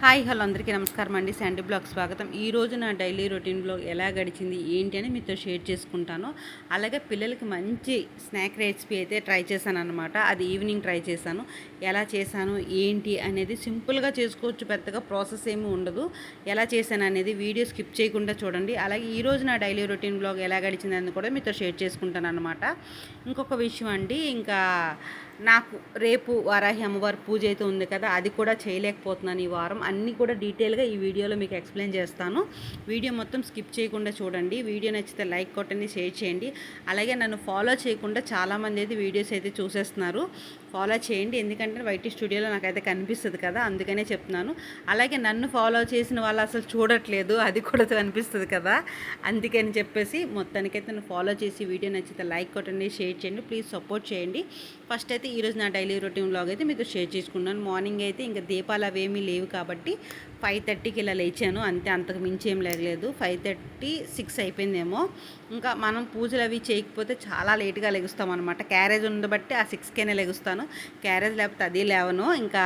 Hi hello అందరికీ నమస్కారం అండి. శాండీ బ్లాగ్ స్వాగతం. ఈ రోజు నా డైలీ రొటీన్ బ్లాగ్ ఎలా గడిచింది ఏంటి అని మీతో షేర్ చేసుకుంటాను. అలాగే పిల్లలకి మంచి స్నాక్ రెసిపీ అయితే ట్రై చేశాను అనమాట అది ఈవినింగ్ ట్రై చేశాను. ఎలా చేశాను ఏంటి అనేది సింపుల్గా చేసుకోవచ్చు పెద్దగా ప్రాసెస్ ఏమీ ఉండదు. ఎలా చేశాను అనేది వీడియో స్కిప్ చేయకుండా చూడండి. అలాగే ఈ రోజు నా డైలీ రొటీన్ బ్లాగ్ ఎలా గడిచింది అని కూడా మీతో షేర్ చేసుకుంటాను అనమాట ఇంకొక విషయం అండి ఇంకా నాకు రేపు వారాహి అమ్మవారి పూజ అయితే ఉంది కదా అది కూడా చేయలేకపోతున్నాను ఈ వారం. అన్నీ కూడా డీటెయిల్గా ఈ వీడియోలో మీకు ఎక్స్ప్లెయిన్ చేస్తాను. వీడియో మొత్తం స్కిప్ చేయకుండా చూడండి. వీడియో నచ్చితే లైక్ కొట్టండి షేర్ చేయండి. అలాగే నన్ను ఫాలో చేయకుండా చాలామంది అయితే వీడియోస్ అయితే చూసేస్తున్నారు. ఫాలో చేయండి. ఎందుకంటే వైటీ స్టూడియోలో నాకైతే కనిపిస్తుంది కదా అందుకనే చెప్తున్నాను. అలాగే నన్ను ఫాలో చేసిన వాళ్ళు అసలు చూడట్లేదు అది కూడా కనిపిస్తుంది కదా అందుకని చెప్పేసి మొత్తానికైతే నన్ను ఫాలో చేసి వీడియో నచ్చితే లైక్ కొట్టండి షేర్ చేయండి ప్లీజ్ సపోర్ట్ చేయండి. ఫస్ట్ అయితే ఈరోజు నా డైలీ రొటీన్ అయితే మీతో షేర్ చేసుకున్నాను. మార్నింగ్ అయితే ఇంకా దీపాలు అవేమీ లేవు కాబట్టి ఫైవ్ థర్టీకి ఇలా లేచాను. అంతే అంతకు మించి ఏం లేగలేదు. ఫైవ్ థర్టీ సిక్స్ అయిపోయిందేమో. ఇంకా మనం పూజలు అవి చేయకపోతే చాలా లేట్గా లెగుస్తాం అనమాట క్యారేజ్ ఉండబట్టి ఆ సిక్స్కేనే లెగుస్తాను. క్యారేజ్ లేకపోతే అది లేవను. ఇంకా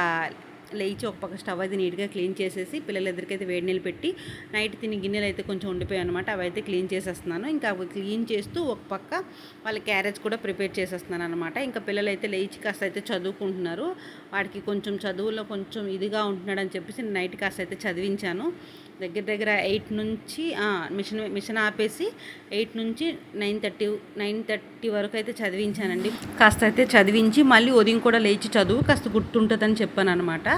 లేచి ఒక పక్క స్టవ్ అయితే నీట్గా క్లీన్ చేసేసి పిల్లల ఎదురికైతే వేడి నీళ్ళు పెట్టి నైట్ తిని గిన్నెలు అయితే కొంచెం ఉండిపోయాయి అనమాట అవి అయితే క్లీన్ చేసేస్తున్నాను. ఇంకా అవి క్లీన్ చేస్తూ ఒక పక్క వాళ్ళ క్యారేజ్ కూడా ప్రిపేర్ చేసేస్తున్నాను అనమాట ఇంకా పిల్లలు అయితే లేచి కాస్త అయితే చదువుకుంటున్నారు. వాడికి కొంచెం చదువులో కొంచెం ఇదిగా ఉంటున్నాడని చెప్పేసి నైట్ కాస్త అయితే చదివించాను. దగ్గర దగ్గర ఎయిట్ నుంచి మిషన్ మిషన్ ఆపేసి ఎయిట్ నుంచి నైన్ థర్టీ నైన్ థర్టీ వరకు అయితే చదివించానండి. కాస్త అయితే చదివించి మళ్ళీ ఉదయం కూడా లేచి చదువు కాస్త గుర్తుంటుందని చెప్పాను అనమాట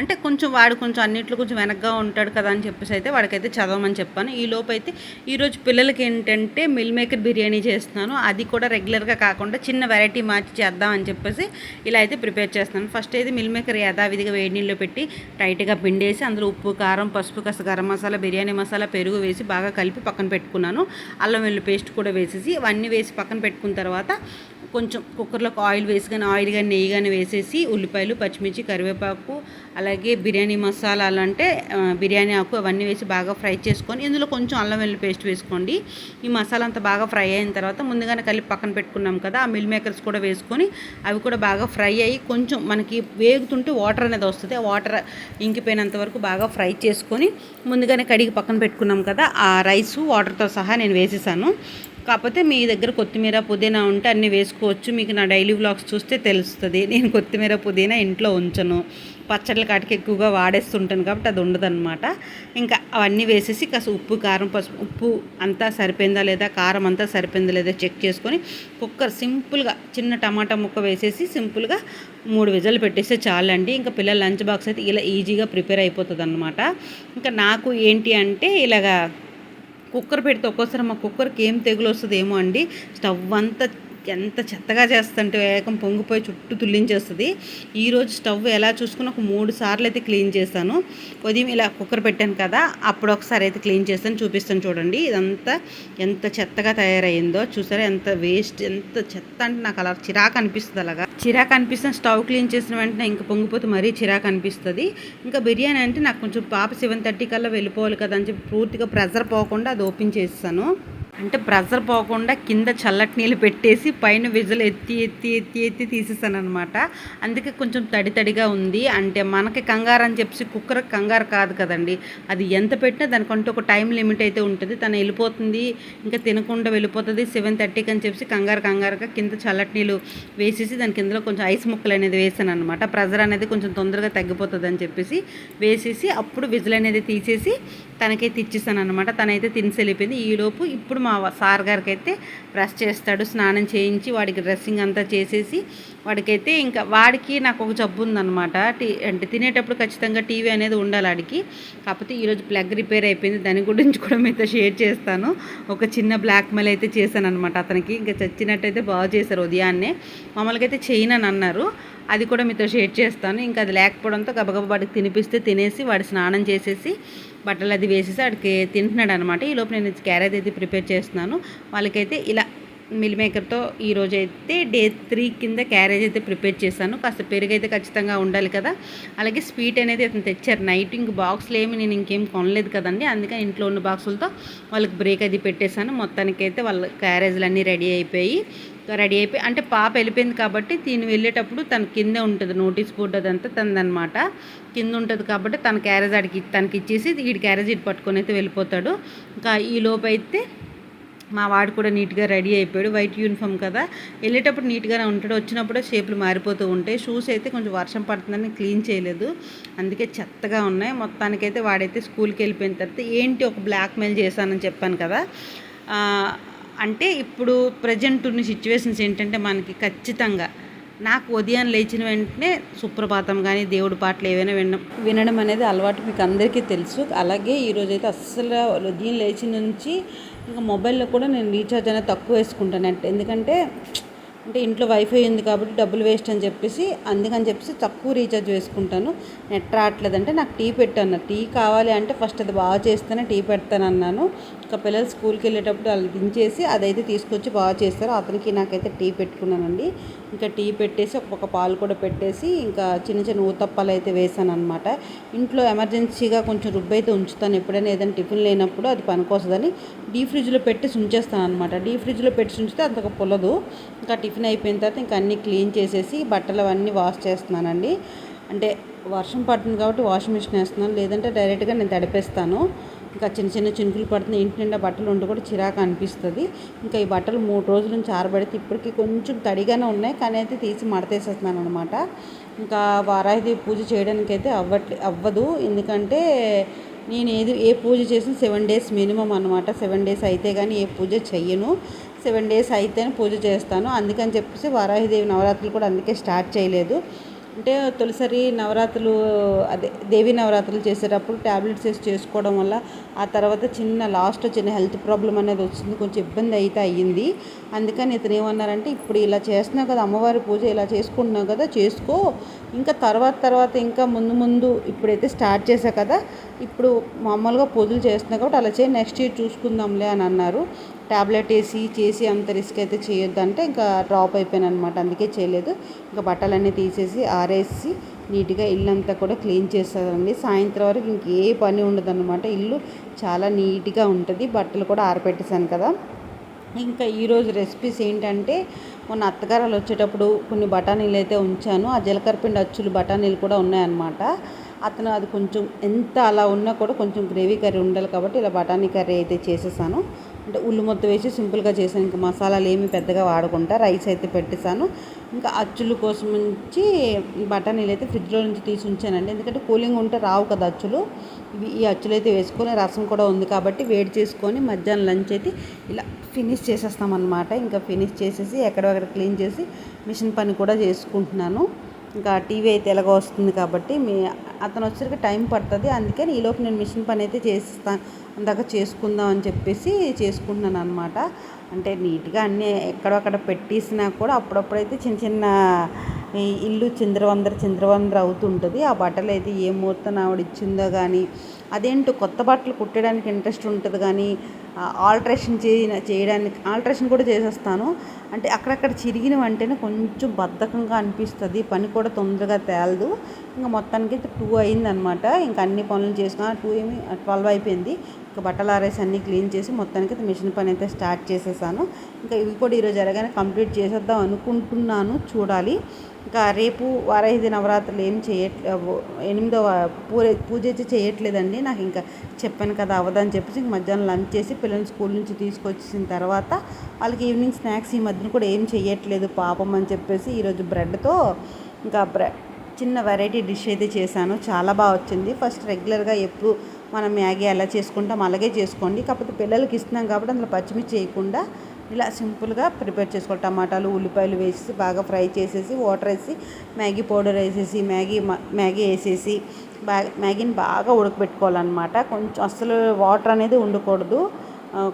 అంటే కొంచెం వాడు కొంచెం అన్నిట్లో కొంచెం వెనక్గా ఉంటాడు కదా అని చెప్పేసి అయితే వాడికైతే చదవమని చెప్పాను. ఈ లోపు అయితే ఈరోజు పిల్లలకి ఏంటంటే మిల్ మేకర్ బిర్యానీ చేస్తున్నాను. అది కూడా రెగ్యులర్గా కాకుండా చిన్న వెరైటీ మార్చి చేద్దామని చెప్పేసి ఇలా అయితే ప్రిపేర్ చేస్తున్నాను. ఫస్ట్ అయితే మిల్ మేకర్ యథావిధిగా వేడి నీళ్ళు పెట్టి టైట్గా పిండేసి అందులో ఉప్పు కారం పసుపు కాస్త గరం మసాలా బిర్యానీ మసాలా పెరుగు వేసి బాగా కలిపి పక్కన పెట్టుకున్నాను. అల్లం వెల్లుల్లి పేస్ట్ కూడా వేసేసి ఇవన్నీ వేసి పక్కన పెట్టుకున్న తర్వాత కొంచెం కుక్కర్లోకి ఆయిల్ వేసి కానీ ఆయిల్ కానీ నెయ్యి కానీ వేసేసి ఉల్లిపాయలు పచ్చిమిర్చి కరివేపాకు అలాగే బిర్యానీ మసాలాలు అంటే బిర్యానీ ఆకు అవన్నీ వేసి బాగా ఫ్రై చేసుకొని ఇందులో కొంచెం అల్లం వెల్లుల్లి పేస్ట్ వేసుకోండి. ఈ మసాలా అంతా బాగా ఫ్రై అయిన తర్వాత ముందుగానే కలిపి పక్కన పెట్టుకున్నాం కదా ఆ మిల్ మేకర్స్ కూడా వేసుకొని అవి కూడా బాగా ఫ్రై అయ్యి కొంచెం మనకి వేగుతుంటే వాటర్ అనేది వస్తుంది. ఆ వాటర్ ఇంకిపోయినంత వరకు బాగా ఫ్రై చేసుకొని ముందుగానే కడిగి పక్కన పెట్టుకున్నాం కదా ఆ రైసు వాటర్తో సహా నేను వేసేసాను. కాకపోతే మీ దగ్గర కొత్తిమీర పుదీనా ఉంటే అన్నీ వేసుకోవచ్చు. మీకు నా డైలీ వ్లాగ్స్ చూస్తే తెలుస్తుంది. నేను కొత్తిమీర పుదీనా ఇంట్లో ఉంచను. పచ్చళ్ళ కాటికి ఎక్కువగా వాడేస్తుంటాను కాబట్టి అది ఉండదన్నమాట. ఇంకా అవన్నీ వేసేసి కాస్త ఉప్పు కారం పసుపు ఉప్పు అంతా సరిపోయిందా లేదా కారం అంతా సరిపోయిందా లేదా చెక్ చేసుకొని కుక్కర్ సింపుల్గా చిన్న టమాటా ముక్క వేసేసి సింపుల్గా మూడు విజలు పెట్టేస్తే చాలండి. ఇంకా పిల్లల లంచ్ బాక్స్ అయితే ఇలా ఈజీగా ప్రిపేర్ అయిపోతుంది అనమాట ఇంకా నాకు ఏంటి అంటే ఇలాగా కుక్కర్ పెడితే ఒక్కోసారి మా కుక్కర్కి ఏం తెగులు వస్తుందేమో అండి. స్టవ్ అంతా ఎంత చెత్తగా చేస్తుంటే వేగం పొంగిపోయి చుట్టూ తుల్లించేస్తుంది. ఈరోజు స్టవ్ ఎలా చూసుకుని ఒక మూడు సార్లు అయితే క్లీన్ చేశాను. ఉదయం ఇలా కుక్కర్ పెట్టాను కదా అప్పుడు ఒకసారి అయితే క్లీన్ చేస్తాను చూపిస్తాను చూడండి. ఇదంతా ఎంత చెత్తగా తయారైందో. చూసారా ఎంత వేస్ట్ ఎంత చెత్త అంటే నాకు అలా చిరాకు అనిపిస్తుంది అలాగా. చిరాకు అనిపిస్తుంది స్టవ్ క్లీన్ చేసిన వెంటనే ఇంకా పొంగిపోతే మరీ చిరాకు అనిపిస్తుంది. ఇంకా బిర్యానీ అంటే నాకు కొంచెం పాప సెవెన్ థర్టీ కల్లా వెళ్ళిపోవాలి కదా అని చెప్పి పూర్తిగా ప్రెజర్ పోకుండా అది ఓపెన్ చేస్తాను అంటే ప్రెజర్ పోకుండా కింద చల్లటి నీళ్ళు పెట్టేసి పైన విజులు ఎత్తి ఎత్తి ఎత్తి ఎత్తి తీసేసాను అనమాట అందుకే కొంచెం తడి తడిగా ఉంది. అంటే మనకి కంగారు అని చెప్పి కుక్కర్ కంగారు కాదు కదండి. అది ఎంత పెట్టినా దానికంటే ఒక టైం లిమిట్ అయితే ఉంటుంది. తను వెళ్ళిపోతుంది. ఇంకా తినకుండా వెళ్ళిపోతుంది సెవెన్ థర్టీకి అని చెప్పి కంగారు కంగారుగా కింద చల్లటి నీళ్ళు వేసేసి దాని కిందలో కొంచెం ఐస్ ముక్కలు అనేది వేసాను అనమాట ప్రెజర్ అనేది కొంచెం తొందరగా తగ్గిపోతుంది అని చెప్పేసి వేసేసి అప్పుడు విజిల్ అనేది తీసేసి తనకైతే ఇచ్చేసాను అనమాట తనైతే తినేసి వెళ్ళిపోయింది. ఈలోపు ఇప్పుడు మా సార్ గారికి అయితే బ్రష్ చేస్తాడు స్నానం చేయించి వాడికి డ్రెస్సింగ్ అంతా చేసేసి వాడికైతే ఇంకా వాడికి నాకు ఒక జబ్బు ఉందనమాట టీ అంటే తినేటప్పుడు ఖచ్చితంగా టీవీ అనేది ఉండాలి వాడికి కాకపోతే ఈరోజు ప్లగ్ రిపేర్ అయిపోయింది. దాని గురించి కూడా మీతో షేర్ చేస్తాను. ఒక చిన్న బ్లాక్ మెయిల్ అయితే చేశాను అనమాట అతనికి ఇంకా చచ్చినట్టయితే బాగా చేశారు ఉదయాన్నే. మామూలుగా అయితే చేయనని అన్నారు. అది కూడా మీతో షేర్ చేస్తాను. ఇంకా అది లేకపోవడంతో గబగబ వాడికి తినిపిస్తే తినేసి వాడి స్నానం చేసేసి బట్టలు అది వేసేసి వాడికి తింటున్నాడు అనమాట ఈ లోపు నేను క్యారేజ్ అయితే ప్రిపేర్ చేస్తున్నాను. వాళ్ళకైతే ఇలా మిల్ మేకర్తో ఈరోజు అయితే డే త్రీ కింద క్యారేజ్ అయితే ప్రిపేర్ చేశాను. కాస్త పెరుగు అయితే ఖచ్చితంగా ఉండాలి కదా. అలాగే స్వీట్ అనేది అతను తెచ్చారు. నైట్ ఇంక బాక్స్లు ఏమి నేను ఇంకేం కొనలేదు కదండి. అందుకని ఇంట్లో ఉన్న బాక్సులతో వాళ్ళకి బ్రేక్ అది పెట్టేశాను. మొత్తానికైతే వాళ్ళ క్యారేజ్లు అన్నీ రెడీ అయిపోయి రెడీ అయిపోయి అంటే పాప వెళ్ళిపోయింది కాబట్టి తిని వెళ్ళేటప్పుడు తన కిందే ఉంటుంది నోటీస్ బోర్డు అదంతా తనదనమాట కింద ఉంటుంది కాబట్టి తన క్యారేజ్ అడిగి తనకి ఇచ్చేసి వీడి క్యారేజ్ ఇటు పట్టుకొని అయితే వెళ్ళిపోతాడు. ఇంకా ఈ లోపు అయితే మా వాడు కూడా నీట్గా రెడీ అయిపోయాడు వైట్ యూనిఫామ్ కదా. వెళ్ళేటప్పుడు నీట్గానే ఉంటాడు వచ్చినప్పుడే షేపులు మారిపోతూ ఉంటాయి. షూస్ అయితే కొంచెం వర్షం పడుతుందని క్లీన్ చేయలేదు. అందుకే చెత్తగా ఉన్నాయి. మొత్తానికైతే వాడైతే స్కూల్కి వెళ్ళిపోయిన తర్వాత ఏంటి ఒక బ్లాక్మెయిల్ చేశానని చెప్పాను కదా. అంటే ఇప్పుడు ప్రజెంట్ ఉన్న సిచ్యువేషన్స్ ఏంటంటే మనకి ఖచ్చితంగా నాకు ఉదయం లేచిన వెంటనే సుప్రభాతం కానీ దేవుడి పాటలు ఏవైనా వినడం వినడం అనేది అలవాటు మీకు అందరికీ తెలుసు. అలాగే ఈరోజైతే అస్సలు ఉదయం లేచి నుంచి ఇంకా మొబైల్లో కూడా నేను రీఛార్జ్ అనేది తక్కువ వేసుకుంటాను. అంటే ఎందుకంటే అంటే ఇంట్లో వైఫై ఉంది కాబట్టి డబ్బులు వేస్ట్ అని చెప్పేసి అందుకని చెప్పేసి తక్కువ రీఛార్జ్ వేసుకుంటాను. నెట్ రావట్లేదంటే నాకు టీ పెట్టాను టీ కావాలి అంటే ఫస్ట్ అది బాగా చేస్తేనే టీ పెడతాను అన్నాను ఇంకా పిల్లలు స్కూల్కి వెళ్ళేటప్పుడు వాళ్ళు దించేసి అదైతే తీసుకొచ్చి బాగా చేస్తారు. అతనికి నాకైతే టీ పెట్టుకున్నానండి. ఇంకా టీ పెట్టేసి ఒక పాలు కూడా పెట్టేసి ఇంకా చిన్న చిన్న ఊతప్పాలు అయితే వేసాను అనమాట ఇంట్లో ఎమర్జెన్సీగా కొంచెం రుబ్బు అయితే ఉంచుతాను. ఎప్పుడైనా ఏదైనా టిఫిన్ లేనప్పుడు అది పనికొస్తుందని డీ ఫ్రిడ్జ్లో పెట్టి ఉంచేస్తాను అనమాట డీ ఫ్రిడ్జ్లో పెట్టి ఉంచితే అంత పొలదు. ఇంకా టిఫిన్ అయిపోయిన తర్వాత ఇంకా అన్నీ క్లీన్ చేసేసి బట్టలు అవన్నీ వాష్ చేస్తున్నానండి. అంటే వర్షం పడుతుంది కాబట్టి వాషింగ్ మిషన్ వేస్తున్నాను. లేదంటే డైరెక్ట్గా నేను తడిపేస్తాను. ఇంకా చిన్న చిన్న చినుకులు పడుతున్నాయి. ఇంటి నిండా బట్టలు ఉండి కూడా చిరాకు అనిపిస్తుంది. ఇంకా ఈ బట్టలు మూడు రోజుల నుంచి ఆరబెడితే ఇప్పటికీ కొంచెం తడిగానే ఉన్నాయి. కానీ అయితే తీసి మడతేసేస్తున్నాను అనమాట ఇంకా వారాహిదేవి పూజ చేయడానికి అయితే అవ్వట్లే అవ్వదు. ఎందుకంటే నేను ఏది ఏ పూజ చేసినా సెవెన్ డేస్ మినిమం అనమాట సెవెన్ డేస్ అయితే కానీ ఏ పూజ చెయ్యను. సెవెన్ డేస్ అయితేనే పూజ చేస్తాను. అందుకని చెప్పేసి వారాహిదేవి నవరాత్రులు కూడా అందుకే స్టార్ట్ చేయలేదు. అంటే తొలిసారి నవరాత్రులు అదే దేవి నవరాత్రులు చేసేటప్పుడు ట్యాబ్లెట్స్ వేసి చేసుకోవడం వల్ల ఆ తర్వాత చిన్న లాస్ట్ చిన్న హెల్త్ ప్రాబ్లం అనేది వచ్చింది కొంచెం ఇబ్బంది అయితే అయ్యింది. అందుకని ఇతను ఏమన్నారంటే ఇప్పుడు ఇలా చేస్తున్నావు కదా అమ్మవారి పూజ ఇలా చేసుకుంటున్నావు కదా చేసుకో. ఇంకా తర్వాత తర్వాత ఇంకా ముందు ముందు ఇప్పుడైతే స్టార్ట్ చేశా కదా ఇప్పుడు మామూలుగా పూజలు చేస్తున్నా కాబట్టి అలా చేయి నెక్స్ట్ ఇయర్ చూసుకుందాంలే అని అన్నారు. ట్యాబ్లెట్ వేసి చేసి అంత రిస్క్ అయితే చేయొద్దంటే ఇంకా డ్రాప్ అయిపోయాను అనమాట అందుకే చేయలేదు. ఇంకా బట్టలన్నీ తీసేసి ఆరేసి నీట్గా ఇల్లు అంతా కూడా క్లీన్ చేస్తారండి సాయంత్రం వరకు ఇంకే పని ఉండదన్నమాట. ఇల్లు చాలా నీట్గా ఉంటుంది. బట్టలు కూడా ఆరపెట్టేశాను కదా. ఇంకా ఈరోజు రెసిపీస్ ఏంటంటే మొన్న అత్తగారాలు వచ్చేటప్పుడు కొన్ని బఠానీలు అయితే ఉంచాను. ఆ జీలకర్ర పిండి అచ్చులు బఠానీలు కూడా ఉన్నాయన్నమాట. అతను అది కొంచెం ఎంత అలా ఉన్నా కూడా కొంచెం గ్రేవీ కర్రీ ఉండాలి కాబట్టి ఇలా బఠానీ కర్రీ అయితే చేసేసాను. అంటే ఉల్లు మొత్తం వేసి సింపుల్గా చేశాను. ఇంకా మసాలాలు ఏమి పెద్దగా వాడకుండా రైస్ అయితే పెట్టేశాను. ఇంకా అచ్చులు కోసం నుంచి బఠానీలు అయితే ఫ్రిడ్జ్లో నుంచి తీసి ఉంచానండి. ఎందుకంటే కూలింగ్ ఉంటే రావు కదా అచ్చులు. ఇవి ఈ అచ్చులు అయితే వేసుకొని రసం కూడా ఉంది కాబట్టి వేడి చేసుకొని మధ్యాహ్నం లంచ్ అయితే ఇలా ఫినిష్ చేసేస్తామన్నమాట. ఇంకా ఫినిష్ చేసేసి ఎక్కడెక్కడ క్లీన్ చేసి మిషన్ పని కూడా చేసుకుంటున్నాను. ఇంకా టీవీ అయితే ఎలాగో వస్తుంది కాబట్టి మీ అతను వచ్చేసరికి టైం పడుతుంది. అందుకని ఈలోపు నేను మిషన్ పని అయితే చేస్తాను అందాక చేసుకుందాం అని చెప్పేసి చేసుకుంటున్నాను అనమాట అంటే నీట్గా అన్నీ ఎక్కడక్కడ పెట్టేసినా కూడా అప్పుడప్పుడైతే చిన్న చిన్న ఇల్లు చిందరవందర చింద్రవందర అవుతుంటుంది. ఆ బట్టలు అయితే ఏ ముహూర్తం ఆవిడ ఇచ్చిందో కానీ అదేంటో కొత్త బట్టలు కుట్టడానికి ఇంట్రెస్ట్ ఉంటుంది కానీ ఆల్ట్రేషన్ చేయ చేయడానికి ఆల్ట్రేషన్ కూడా చేసేస్తాను. అంటే అక్కడక్కడ చిరిగిన వెంటనే కొంచెం బద్ధకంగా అనిపిస్తుంది పని కూడా తొందరగా తేలదు. ఇంకా మొత్తానికి అయితే టూ అయిందనమాట. ఇంకా అన్ని పనులు చేసుకున్నా టూ ఏమి ట్వెల్వ్ అయిపోయింది. ఇంకా బట్టలు ఆరేసి అన్నీ క్లీన్ చేసి మొత్తానికి అయితే మిషన్ పని అయితే స్టార్ట్ చేసేసాను. ఇంకా ఇవి కూడా ఈరోజు ఎలాగైనా కంప్లీట్ చేసేద్దాం అనుకుంటున్నాను. చూడాలి. ఇంకా రేపు వారాహిది నవరాత్రులు ఏం చేయట్లే ఎనిమిదో పూజ పూజ అయితే చేయట్లేదండి. నాకు ఇంకా చెప్పాను కదా అవ్వదని చెప్పేసి ఇంక మధ్యాహ్నం లంచ్ చేసి పిల్లల్ని స్కూల్ నుంచి తీసుకొచ్చిన తర్వాత వాళ్ళకి ఈవినింగ్ స్నాక్స్ ఈ మధ్యన కూడా ఏం చేయట్లేదు పాపం అని చెప్పేసి ఈరోజు బ్రెడ్తో ఇంకా బ్రెడ్ చిన్న వెరైటీ డిష్ అయితే చేశాను. చాలా బాగా వచ్చింది. ఫస్ట్ రెగ్యులర్గా ఎప్పుడు మనం మ్యాగీ ఎలా చేసుకుంటాం అలాగే చేసుకోండి. కాకపోతే పిల్లలకి ఇస్తున్నాం కాబట్టి అందులో పచ్చిమిర్చి చేయకుండా ఇలా సింపుల్గా ప్రిపేర్ చేసుకోవాలి. టమాటాలు ఉల్లిపాయలు వేసి బాగా ఫ్రై చేసేసి వాటర్ వేసి మ్యాగీ పౌడర్ వేసేసి మ్యాగీ మ్యాగీ వేసేసి బాగా మ్యాగీని బాగా ఉడకబెట్టుకోవాలన్నమాట. కొంచెం అసలు వాటర్ అనేది ఉండకూడదు.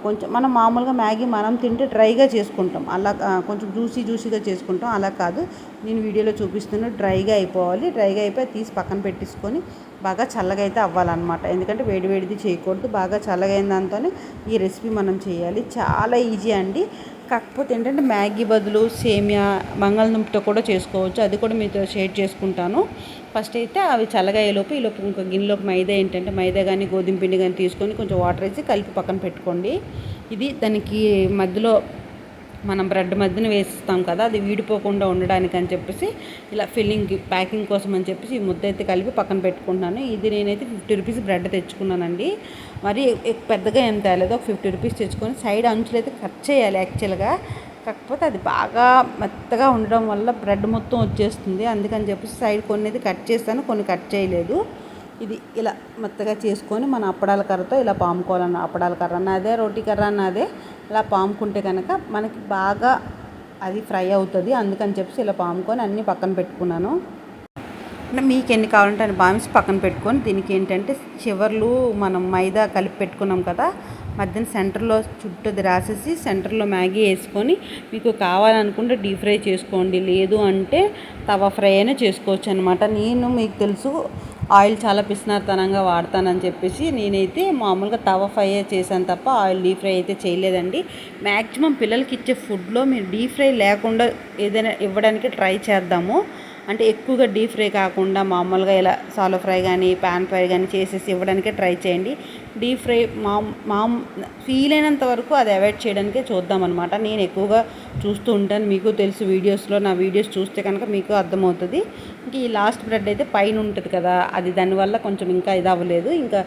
కొంచెం మనం మామూలుగా మ్యాగీ మనం తింటే డ్రైగా చేసుకుంటాం. అలా కొంచెం జ్యూసీ జ్యూసీగా చేసుకుంటాం. అలా కాదు. నేను వీడియోలో చూపిస్తున్న డ్రైగా అయిపోవాలి. డ్రైగా అయిపోయి తీసి పక్కన పెట్టేసుకొని బాగా చల్లగా అయితే అవ్వాలన్నమాట. ఎందుకంటే వేడి వేడిది చేయకూడదు బాగా చల్లగైన దాంతోనే ఈ రెసిపీ మనం చేయాలి. చాలా ఈజీ అండి. కాకపోతే ఏంటంటే మ్యాగీ బదులు సేమియా బంగాళదుంపతో కూడా చేసుకోవచ్చు. అది కూడా మీతో షేర్ చేసుకుంటాను. ఫస్ట్ అయితే అవి చల్లగయ్యేలోపు ఈలోపు ఇంకో గిన్నెలోకి మైదా ఏంటంటే మైదా కానీ గోధుమ పిండి కానీ తీసుకొని కొంచెం వాటర్ వేసి కలిపి పక్కన పెట్టుకోండి. ఇది దానికి మధ్యలో మనం బ్రెడ్ మధ్యన వేసిస్తాం కదా అది వీడిపోకుండా ఉండడానికి అని చెప్పేసి ఇలా ఫిల్లింగ్ ప్యాకింగ్ కోసం అని చెప్పేసి ఈ ముద్ద అయితే కలిపి పక్కన పెట్టుకుంటున్నాను. ఇది నేనైతే ఫిఫ్టీ రూపీస్ బ్రెడ్ తెచ్చుకున్నానండి. మరి పెద్దగా ఏం తేలేదు ఒక ఫిఫ్టీ రూపీస్ తెచ్చుకొని సైడ్ అంచులు అయితే కట్ చేయాలి యాక్చువల్గా. కాకపోతే అది బాగా మెత్తగా ఉండడం వల్ల బ్రెడ్ మొత్తం వచ్చేస్తుంది. అందుకని చెప్పేసి సైడ్ కొన్ని అయితే కట్ చేస్తాను కొన్ని కట్ చేయలేదు. ఇది ఇలా మెత్తగా చేసుకొని మన అప్పడాల కర్రతో ఇలా పాముకోవాలన్న అప్పడాల కర్ర అన్నదే రోటీ కర్ర అన్నదే ఇలా పాముకుంటే కనుక మనకి బాగా అది ఫ్రై అవుతుంది. అందుకని చెప్పేసి ఇలా పాముకొని అన్నీ పక్కన పెట్టుకున్నాను. మీకు ఎన్ని కావాలంటే అని భావించి పక్కన పెట్టుకొని దీనికి ఏంటంటే చివర్లు మనం మైదా కలిపి పెట్టుకున్నాం కదా మధ్యన సెంటర్లో చుట్టూది రాసేసి సెంటర్లో మ్యాగీ వేసుకొని మీకు కావాలనుకుంటే డీప్ ఫ్రై చేసుకోండి. లేదు అంటే తవా ఫ్రై అయినా చేసుకోవచ్చు అనమాట నేను మీకు తెలుసు ఆయిల్ చాలా పిసినార్తనంగా వాడతానని చెప్పేసి నేనైతే మామూలుగా తవ ఫ్రై చేశాను తప్ప ఆయిల్ డీప్ ఫ్రై అయితే చేయలేదండి. మ్యాక్సిమం పిల్లలకి ఇచ్చే ఫుడ్లో మీరు డీప్ ఫ్రై లేకుండా ఏదైనా ఇవ్వడానికి ట్రై చేద్దాము. అంటే ఎక్కువగా డీప్ ఫ్రై కాకుండా మామూలుగా ఇలా సాలో ఫ్రై కానీ పాన్ ఫ్రై కానీ చేసేసి ఇవ్వడానికే ట్రై చేయండి. డీప్ ఫ్రై మా మా ఫీల్ అయినంత వరకు అది అవాయిడ్ చేయడానికే చూద్దాం అనమాట నేను ఎక్కువగా చూస్తూ ఉంటాను. మీకు తెలుసు వీడియోస్లో నా వీడియోస్ చూస్తే కనుక మీకు అర్థమవుతుంది. ఇంక ఈ లాస్ట్ బ్రెడ్ అయితే పైన ఉంటుంది కదా. అది దానివల్ల కొంచెం ఇంకా ఇది అవ్వలేదు. ఇంకా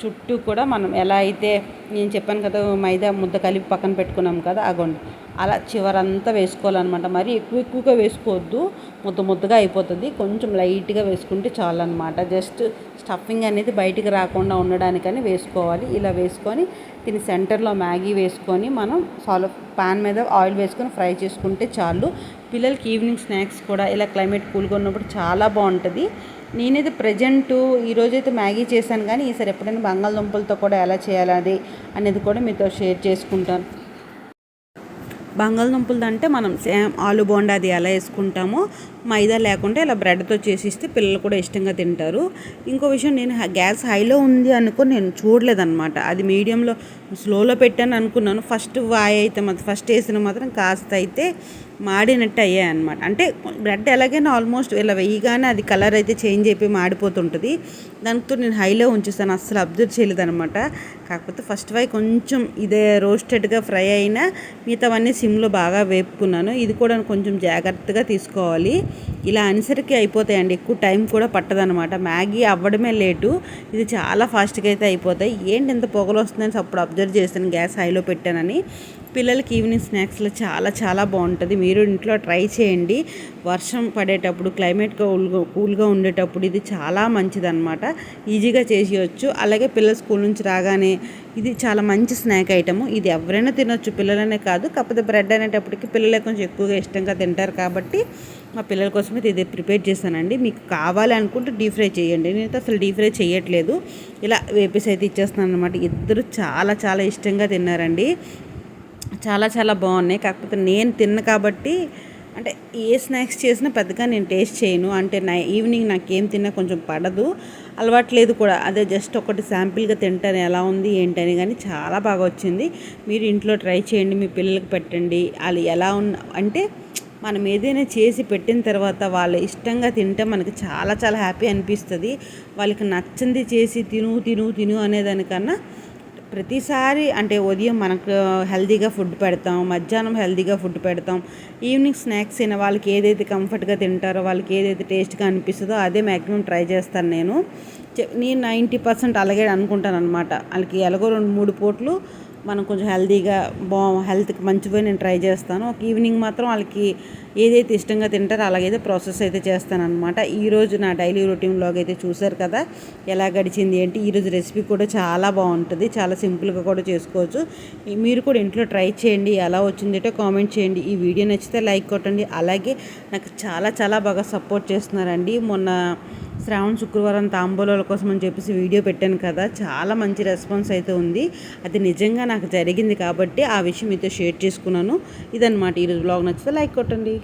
చుట్టూ కూడా మనం ఎలా అయితే నేను చెప్పాను కదా మైదా ముద్ద కలిపి పక్కన పెట్టుకున్నాం కదా అగోండి. అలా చివరంతా వేసుకోవాలన్నమాట. మరి ఎక్కువ ఎక్కువగా వేసుకోవద్దు. ముద్ద ముద్దగా అయిపోతుంది. కొంచెం లైట్గా వేసుకుంటే చాలు అనమాట జస్ట్ స్టఫింగ్ అనేది బయటికి రాకుండా ఉండడానికని వేసుకోవాలి. ఇలా వేసుకొని దీని సెంటర్లో మ్యాగీ వేసుకొని మనం సాలో పాన్ మీద ఆయిల్ వేసుకొని ఫ్రై చేసుకుంటే చాలు. పిల్లలకి ఈవినింగ్ స్నాక్స్ కూడా ఇలా క్లైమేట్ కూల్గా ఉన్నప్పుడు చాలా బాగుంటుంది. నేనైతే ప్రజెంట్ ఈరోజైతే మ్యాగీ చేశాను కానీ ఈసారి ఎప్పుడైనా బంగాళదుంపలతో కూడా ఎలా చేయాలి అనేది కూడా మీతో షేర్ చేసుకుంటాను. బంగాళదుంపలు అంటే మనం సేమ్ ఆలు బోండా అది ఎలా వేసుకుంటామో మైదా లేకుండా ఇలా బ్రెడ్తో చేసిస్తే పిల్లలు కూడా ఇష్టంగా తింటారు. ఇంకో విషయం నేను గ్యాస్ హైలో ఉంది అనుకో నేను చూడలేదన్నమాట. అది మీడియంలో స్లోలో పెట్టాను అనుకున్నాను. ఫస్ట్ వాయి అయితే మాత్రం ఫస్ట్ వేసిన మాత్రం కాస్త అయితే మాడినట్టు అయ్యాయి అనమాట అంటే బ్రెడ్ ఎలాగైనా ఆల్మోస్ట్ ఇలా వేయగానే అది కలర్ అయితే చేంజ్ అయిపోయి మాడిపోతుంటుంది. దానితో నేను హైలో ఉంచేస్తాను అస్సలు అబ్జర్వ్ చేయలేదు అనమాట కాకపోతే ఫస్ట్ వై కొంచెం ఇదే రోస్టెడ్గా ఫ్రై అయినా మిగతావన్నీ సిమ్లో బాగా వేపుకున్నాను. ఇది కూడా కొంచెం జాగ్రత్తగా తీసుకోవాలి. ఇలా అనిసరికి అయిపోతాయండి ఎక్కువ టైం కూడా పట్టదనమాట మ్యాగీ అవ్వడమే లేటు ఇది చాలా ఫాస్ట్గా అయితే అయిపోతాయి. ఏంటి ఎంత పొగలు వస్తుందని అప్పుడు అబ్జర్వ్ చేస్తాను గ్యాస్ హైలో పెట్టానని. పిల్లలకి ఈవినింగ్ స్నాక్స్లో చాలా చాలా బాగుంటుంది. మీరు ఇంట్లో ట్రై చేయండి. వర్షం పడేటప్పుడు క్లైమేట్ కూల్గా కూల్గా ఉండేటప్పుడు ఇది చాలా మంచిదన్నమాట. ఈజీగా చేసేయచ్చు. అలాగే పిల్లలు స్కూల్ నుంచి రాగానే ఇది చాలా మంచి స్నాక్ ఐటమ్. ఇది ఎవరైనా తినొచ్చు పిల్లలనే కాదు. కాకపోతే బ్రెడ్ అనేటప్పటికి పిల్లలే కొంచెం ఎక్కువగా ఇష్టంగా తింటారు కాబట్టి మా పిల్లల కోసం అయితే ఇది ప్రిపేర్ చేశానండి. మీకు కావాలి అనుకుంటే డీప్ ఫ్రై చేయండి. నేనైతే అసలు డీప్ ఫ్రై చేయట్లేదు. ఇలా వేపేసి అయితే ఇచ్చేస్తున్నాను అనమాట ఇద్దరు చాలా చాలా ఇష్టంగా తిన్నారండి. చాలా చాలా బాగున్నాయి. కాకపోతే నేను తిన్న కాబట్టి అంటే ఏ స్నాక్స్ చేసినా పెద్దగా నేను టేస్ట్ చేయను. అంటే నా ఈవినింగ్ నాకేం తిన్నా కొంచెం పడదు. అలవాట్లేదు కూడా. అదే జస్ట్ ఒకటి శాంపిల్గా తింటాను. ఎలా ఉంది ఏంటని కానీ చాలా బాగా వచ్చింది. మీరు ఇంట్లో ట్రై చేయండి మీ పిల్లలకి పెట్టండి. వాళ్ళు ఎలా ఉన్న అంటే మనం ఏదైనా చేసి పెట్టిన తర్వాత వాళ్ళు ఇష్టంగా తింటే మనకి చాలా చాలా హ్యాపీ అనిపిస్తుంది. వాళ్ళకి నచ్చింది చేసి తిను తిను తిను అనేదానికన్నా ప్రతిసారి అంటే ఉదయం మనకు హెల్తీగా ఫుడ్ పెడతాం మధ్యాహ్నం హెల్తీగా ఫుడ్ పెడతాం. ఈవినింగ్ స్నాక్స్ తిన వాళ్ళకి ఏదైతే కంఫర్ట్గా తింటారో వాళ్ళకి ఏదైతే టేస్ట్గా అనిపిస్తుందో అదే మ్యాక్సిమం ట్రై చేస్తాను నేను. నేను నైంటీ పర్సెంట్ అలాగే అనుకుంటాను అనమాట వాళ్ళకి ఎలాగో రెండు మూడు పూట్లు మనం కొంచెం హెల్దీగా బా హెల్త్కి మంచిగా నేను ట్రై చేస్తాను. ఒక ఈవినింగ్ మాత్రం వాళ్ళకి ఏదైతే ఇష్టంగా తింటారో అలాగైతే ప్రాసెస్ అయితే చేస్తానమాట ఈరోజు నా డైలీ రొటీన్ అయితే చూసారు కదా ఎలా గడిచింది ఏంటి? ఈరోజు రెసిపీ కూడా చాలా బాగుంటుంది. చాలా సింపుల్గా కూడా చేసుకోవచ్చు. మీరు కూడా ఇంట్లో ట్రై చేయండి. ఎలా వచ్చిందంటే కామెంట్ చేయండి. ఈ వీడియో నచ్చితే లైక్ కొట్టండి. అలాగే నాకు చాలా చాలా బాగా సపోర్ట్ చేస్తున్నారండి. మొన్న శ్రావణ శుక్రవారం తాంబూలాల కోసం అని చెప్పేసి వీడియో పెట్టాను కదా చాలా మంచి రెస్పాన్స్ అయితే ఉంది. అది నిజంగా నాకు జరిగింది కాబట్టి ఆ విషయం మీతో షేర్ చేసుకున్నాను. ఇదన్నమాట. ఈరోజు బ్లాగ్ నచ్చితే లైక్ కొట్టండి.